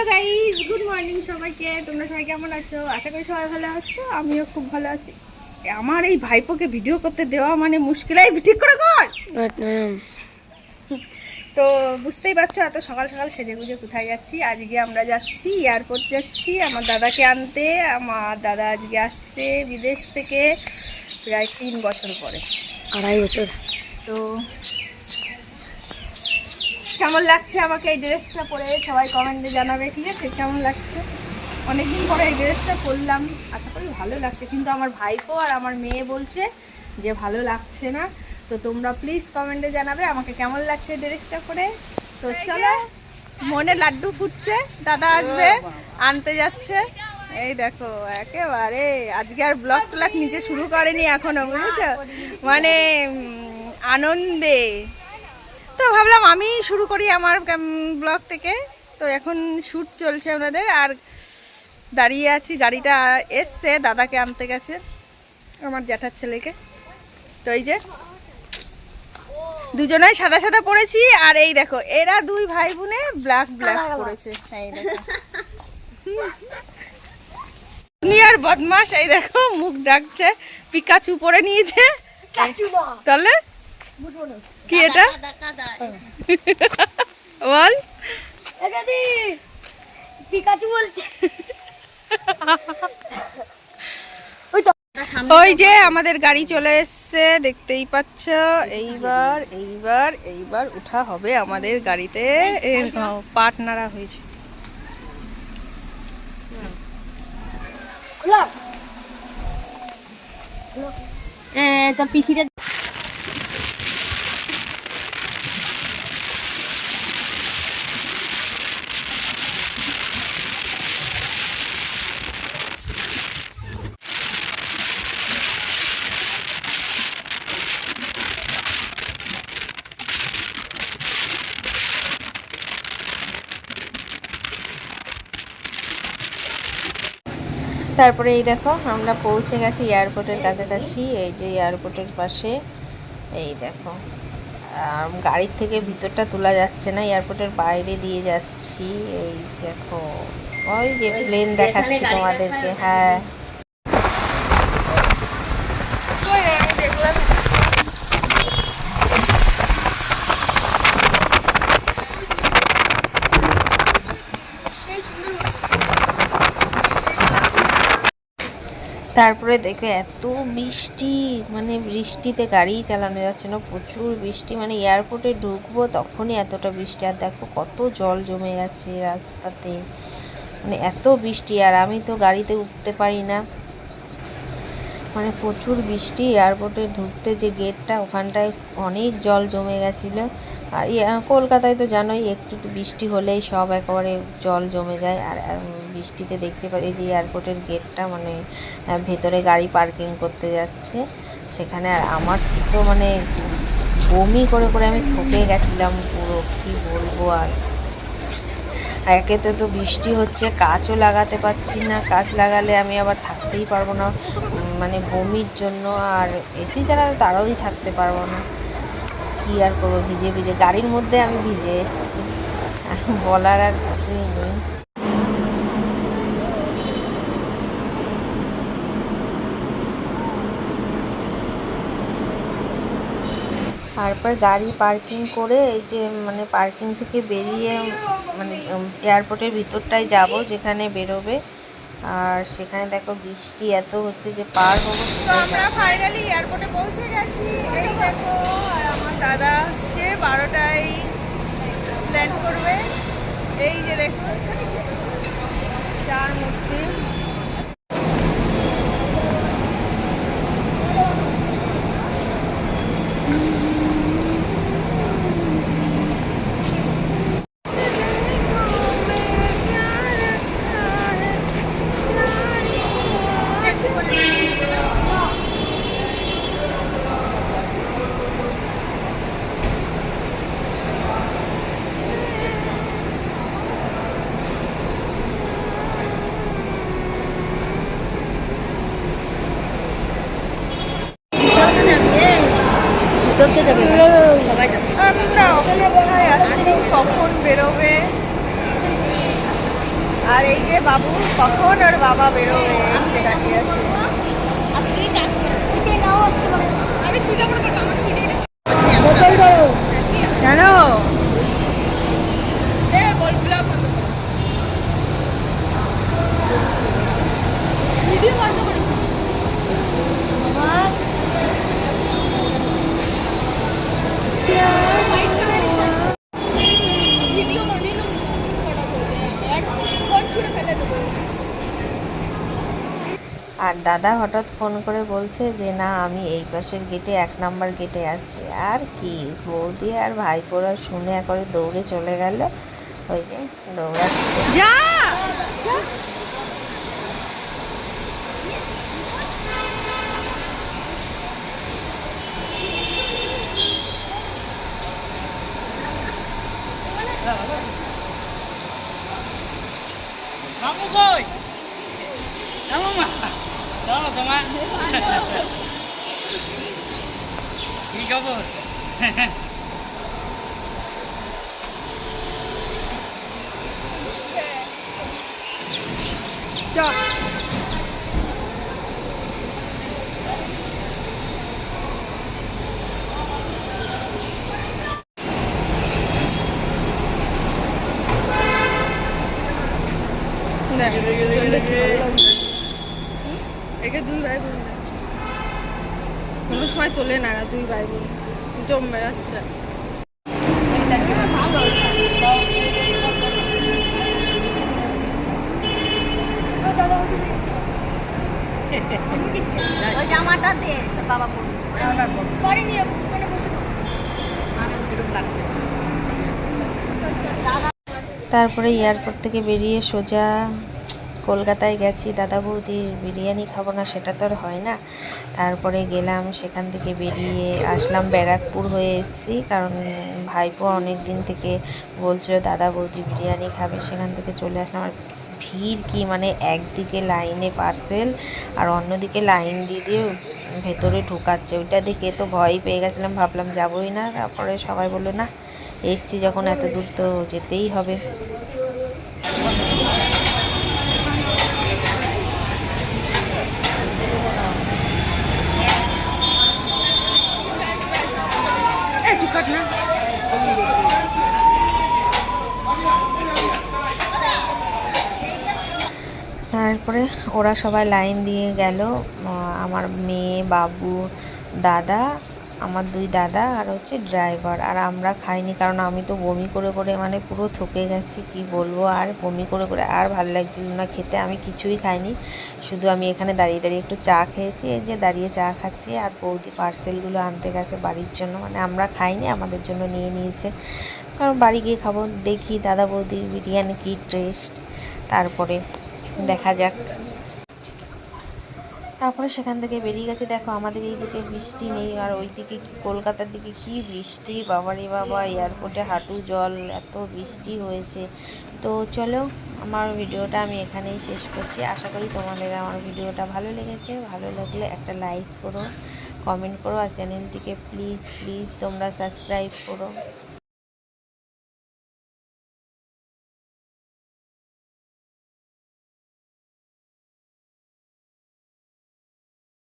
Hello guys good morning সবাইকে। তোমরা সবাই কেমন আছো? আশা করি সবাই ভালো আছো আমিও খুব ভালো আছি। আমার এই ভাইপোকে ভিডিও করতে দেওয়া মানে মুশকিল। ঠিক করে কর। তো বুঝতেই পারছ এত সকাল সকাল সেজে গুজে কোথায় যাচ্ছি? আজকে আমরা যাচ্ছি এয়ারপোর্ট যাচ্ছি আমার দাদাকে আনতে। আমার দাদা আজকে আসছে বিদেশ থেকে প্রায় তিন বছর পরে। আড়াই বছর। তো কেমন লাগছে আমাকে এই ড্রেসটা পরে? সবাই কমেন্টে জানাবে ঠিক আছে? কেমন লাগছে? অনেকদিন পরে এই ড্রেসটা পরলাম। আশা করি ভালো লাগছে। কিন্তু আমার ভাইপো আর আমার মেয়ে বলছে যে ভালো লাগছে না। তো তোমরা প্লিজ কমেন্টে জানাবে আমাকে কেমন লাগছে ড্রেসটা পরে। তো চলো মনে লাড্ডু ফুটছে দাদা আসবে আনতে যাচ্ছে। এই দেখো একেবারে। আজকে আর ব্লগ ট্লগ নিজে শুরু করেনি এখনও বুঝেছ? মানে আনন্দে। তো ভাবলাম আমি শুরু করি আমার ব্লগ থেকে। তো এখন শ্যুট চলছে ওনাদের আর দাঁড়িয়ে আছি গাড়িটা এসছে দাদাকে আনতে গেছে আমার জ্যাঠার ছেলেকে। তো এই যে দুজনেই সাদা সাদা পড়েছি আর এই দেখো এরা দুই ভাই বোনে ব্ল্যাক ব্ল্যাক পড়েছে এই দেখো। আর বদমাস এই দেখো মুখ ডাকছে পিকাচু পরে নিয়েছে। তাহলে? কি এটা? বল। পিকাচু বলছে। ওই যে আমাদের গাড়ি চলে এসছে দেখতেই পাচ্ছ। এইবার এইবার এইবার উঠা হবে আমাদের গাড়িতে। পার্টনারা হয়েছে। তোর পিসিটা তারপরে এই দেখো আমরা পৌঁছে গেছি এয়ারপোর্টের কাছাকাছি এই যে এয়ারপোর্টের পাশে। এই দেখো আর গাড়ির থেকে ভিতরটা তোলা যাচ্ছে না এয়ারপোর্টের বাইরে দিয়ে যাচ্ছি। এই দেখো ওই যে প্লেন দেখাচ্ছি তোমাদেরকে হ্যাঁ। তারপরে দেখো এত বৃষ্টি মানে বৃষ্টিতে গাড়ি চালানো যাচ্ছে না, প্রচুর বৃষ্টি মানে এয়ারপোর্টে ঢুকবো তখনই এতটা বৃষ্টি, আর দেখো কত জল জমে গেছে রাস্তাতে মানে এত বৃষ্টি, আর আমি তো গাড়িতে উঠতে পারি না। মানে প্রচুর বৃষ্টি এয়ারপোর্টে ঢুকতে যে গেটটা ওখানটায় অনেক জল জমে গেছিল। আর কলকাতায় তো জানোই, একটু বৃষ্টি হলেই সব একেবারে জল জমে যায়, আর বৃষ্টিতে দেখতে পাই এই যে এয়ারপোর্টের গেটটা মানে ভেতরে গাড়ি পার্কিং করতে যাচ্ছে। সেখানে আর আমার তো মানে বমি করে করে আমি থকে গেছিলাম পুরো, কি বলব আর। একে তো বৃষ্টি হচ্ছে কাচও লাগাতে পারছি না কাচ লাগালে আমি আবার থাকতেই পারব না মানে বমির জন্য, আর এসি চালালে তারাই থাকতে পারব না। কি আর করব, ভিজে ভিজে, গাড়ির মধ্যে আমি ভিজে এসেছি। বলার আর কিছুই নেই। তারপর গাড়ি পার্কিং করে এই যে মানে পার্কিং থেকে বেরিয়ে মানে এয়ারপোর্টের ভিতরটায় যাব যেখানে বেরোবে। আর সেখানে দেখো বৃষ্টি এত হচ্ছে যে পার হব আমরা ফাইনালি এয়ারপোর্টে পৌঁছে গেছি। এই দেখো, আর আমার দাদা হচ্ছে বারোটায় ল্যান্ড করবে। এই যে দেখো চার মুসলিম যাবে? সবাই না ওখানে বোধহয় আছে কখন বেরোবে? আর এই যে বাবু কখন আর বাবা বেরোবে? দাঁড়িয়ে আছে? বোতল ধরো কেন ভিডিও বানিয়ে না খারাপ হয়ে যায় আর ফোন ছুঁড়ে ফেলে দেবো আর দাদা হঠাৎ ফোন করে বলছে যে না আমি এই পাশের গেটে এক নাম্বার গেটে আছি। আর কি বৌদি আর ভাইপোরা শুনে একবারে দৌড়ে চলে গেল। ওই যে দৌড়াচ্ছে। যা! đó là con á đi có vừa Chào. একে দুই ভাই বোন কোনো সময় তোলে না দুই ভাই বোন। জম বেড়াচ্ছে তারপরে এয়ারপোর্ট থেকে বেরিয়ে সোজা কলকাতায় গেছি, দাদা বৌদির বিরিয়ানি খাব না, সেটা তো আর হয় না। তারপরে গেলাম, সেখান থেকে বেরিয়ে আসলাম ব্যারাকপুর হয়ে এসেছি, কারণ ভাইপো অনেক দিন থেকে বলছিল, দাদা বৌদি বিরিয়ানি খাবে। সেখান থেকে চলে আসলাম। আর ভিড় কি মানে একদিকে লাইনে পার্সেল, আর অন্যদিকে লাইন দিয়ে দিয়ে ভেতরে ঢুকাচ্ছে। ওইটা দেখে তো ভয় পেয়ে গেছিলাম, ভাবলাম যাবোই না। তারপরে সবাই বলল, না, এসছি যখন, এত দূর তো যেতেই হবে এই চুকাট না তারপরে ওরা সবাই লাইন দিয়ে গেল। আমার মেয়ে, বাবু, দাদা, আমার দুই দাদা আর হচ্ছে ড্রাইভার। আর আমরা খাইনি কারণ আমি তো বমি করে করে মানে পুরো থকে গেছি, কি বলব আর বমি করে করে আর ভালো লাগছিল না খেতে। আমি কিছুই খাইনি, শুধু আমি এখানে দাঁড়িয়ে দাঁড়িয়ে একটু চা খেয়েছি, এই যে দাঁড়িয়ে চা খাচ্ছি আর বৌদি পার্সেলগুলো আনতে গেছে বাড়ির জন্য। মানে আমরা খাইনি, আমাদের জন্য নিয়ে নিয়েছে। কারণ বাড়ি গিয়ে খাব, দেখি দাদা বৌদির বিরিয়ানি কি টেস্ট তারপরে দেখা যাক। তারপরে সেখান থেকে বেরিয়ে গেছে। দেখো, আমাদের এই দিকে বৃষ্টি নেই, আর ওই দিকে কি- কলকাতার দিকে কি বৃষ্টি? বাবারে বাবা, এয়ারপোর্টে হাঁটু জল, এত বৃষ্টি হয়েছে। তো চলো, আমার ভিডিওটা আমি এখানেই শেষ করছি। আশা করি তোমাদের আমার ভিডিওটা ভালো লেগেছে। ভালো লাগলে একটা লাইক করো, কমেন্ট করো, আর চ্যানেলটিকে প্লিজ প্লিজ তোমরা সাবস্ক্রাইব করো।